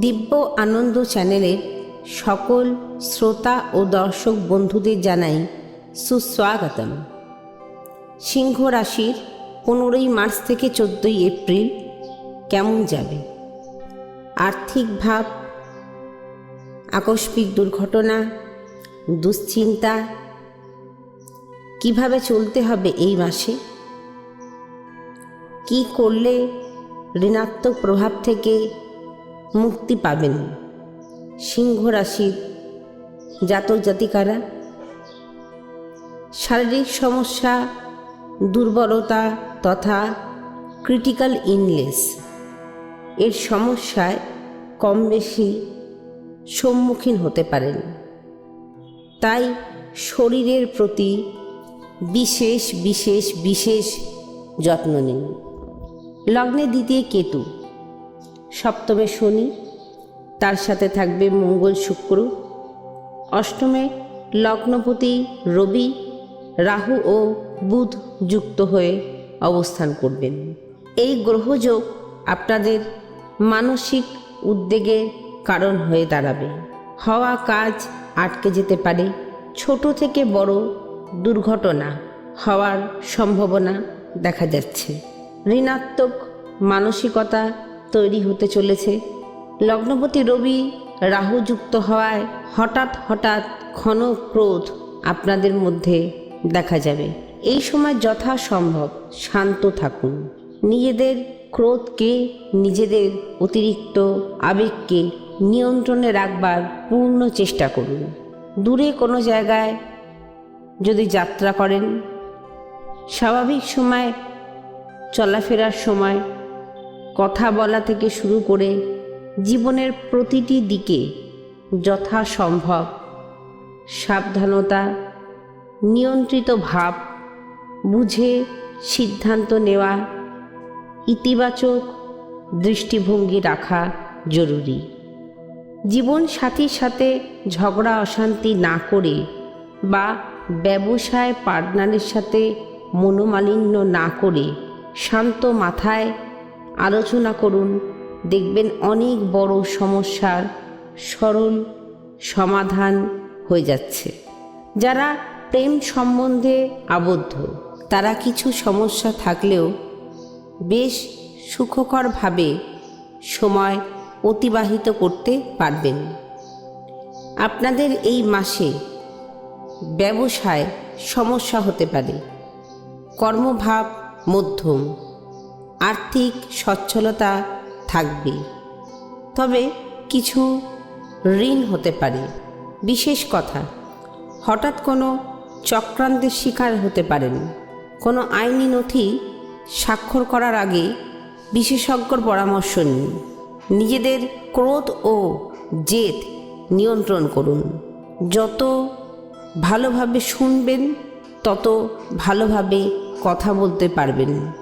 দিব্য আনন্দ চ্যানেলের সকল শ্রোতা ও দর্শক বন্ধুদের জানাই সুস্বাগতম। সিংহ রাশির পনেরোই মার্চ থেকে চোদ্দোই এপ্রিল কেমন যাবে? আর্থিক ভাব, আকস্মিক দুর্ঘটনা, দুশ্চিন্তা, কীভাবে চলতে হবে এই মাসে? কি করলে ঋণাত্মক প্রভাব থেকে মুক্তি পাবেন। সিংহ রাশির জাতক জাতিকারা, শারীরিক সমস্যা, দুর্বলতা তথা ক্রিটিক্যাল ইনলেস এর সমস্যায় কম বেশি সম্মুখীন হতে পারেন। তাই শরীরের প্রতি বিশেষ বিশেষ বিশেষ যত্ন নিন। লগ্নে দ্বিতীয় কেতু সপ্তমে শনি, তার সাথে থাকবে মঙ্গল শুক্র। অষ্টমে লগ্নপতি রবি, রাহু ও বুধ যুক্ত হয়ে অবস্থান করবেন। এই গ্রহযোগ আপনাদের মানসিক উদ্বেগের কারণ হয়ে দাঁড়াবে। হওয়া কাজ আটকে যেতে পারে। ছোট থেকে বড় দুর্ঘটনা হওয়ার সম্ভাবনা দেখা যাচ্ছে। ঋণাত্মক মানসিকতা তৈরি হতে চলেছে। লগ্নপতি রবি রাহু যুক্ত হওয়ায় হঠাৎ হঠাৎ ক্ষণ ক্রোধ আপনাদের মধ্যে দেখা যাবে। এই সময় যথাসম্ভব শান্ত থাকুন। নিজেদের ক্রোধকে, নিজেদের অতিরিক্ত আবেগকে নিয়ন্ত্রণে রাখবার পূর্ণ চেষ্টা করুন। দূরে কোনো জায়গায় যদি যাত্রা করেন, স্বাভাবিক সময় চলাফেরার সময় কথা বলা থেকে শুরু করে জীবনের প্রতিটি দিকে যথাসম্ভব সাবধানতা, নিয়ন্ত্রিত ভাব, বুঝে সিদ্ধান্ত নেওয়া, ইতিবাচক দৃষ্টিভঙ্গি রাখা জরুরি। জীবন সাথীর সাথে ঝগড়া, অশান্তি না করে বা ব্যবসায়, পার্টনারের সাথে মনোমালিন্য না করে শান্ত মাথায় আলোচনা করুন। দেখবেন অনেক বড় সমস্যার সরল সমাধান হয়ে যাচ্ছে। যারা প্রেম সম্বন্ধে আবদ্ধ, তারা কিছু সমস্যা থাকলেও বেশ সুখকরভাবে সময় অতিবাহিত করতে পারবেন। আপনাদের এই মাসে ব্যবসায় সমস্যা হতে পারে। কর্মভাব মধ্যম। আর্থিক সচ্ছলতা থাকবে। তবে কিছু ঋণ হতে পারে। বিশেষ কথা, হঠাৎ কোনো চক্রান্তের শিকার হতে পারেন। কোনো আইনি নথি স্বাক্ষর করার আগে বিশেষজ্ঞর পরামর্শ নিন। নিজেদের ক্রোধ ও জেদ নিয়ন্ত্রণ করুন। যত ভালোভাবে শুনবেন, তত ভালোভাবে কথা বলতে পারবেন।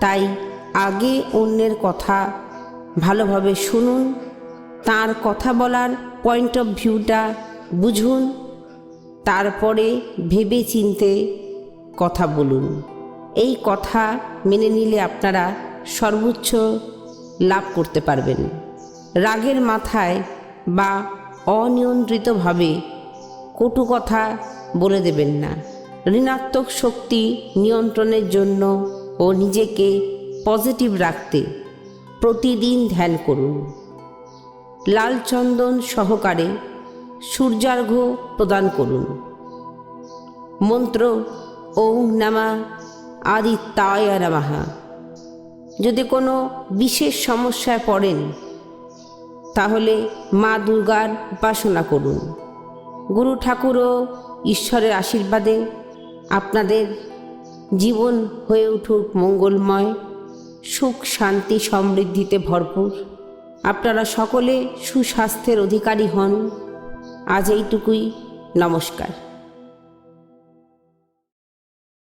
তাই আগে অন্যের কথা ভালোভাবে শুনুন, তার কথা বলার পয়েন্ট অফ ভিউটা বুঝুন, তারপরে ভেবে চিনতে কথা বলুন। এই কথা মেনে নিলে আপনারা সর্বোচ্চ লাভ করতে পারবেন। রাগের মাথায় বা অনিয়ন্ত্রিতভাবে কটু কথা বলে দেবেন না। ঋণাত্মক শক্তি নিয়ন্ত্রণের জন্য ও নিজেকে পজিটিভ রাখতে প্রতিদিন ধ্যান করুন। লাল চন্দন সহকারে সূর্যার্ঘ প্রদান করুন। মন্ত্র ওম নামা আদিত্যায় নামাহা যদি কোনো বিশেষ সমস্যায় পড়েন, তাহলে মা দুর্গার উপাসনা করুন। গুরু ঠাকুর ও ঈশ্বরের আশীর্বাদে আপনাদের জীবন হয়ে উঠুক মঙ্গলময়। সুখ শান্তি সমৃদ্ধিতে ভরপুর। আপনারা সকলে সুস্বাস্থ্যের অধিকারী হন। আজ এইটুকুই। নমস্কার।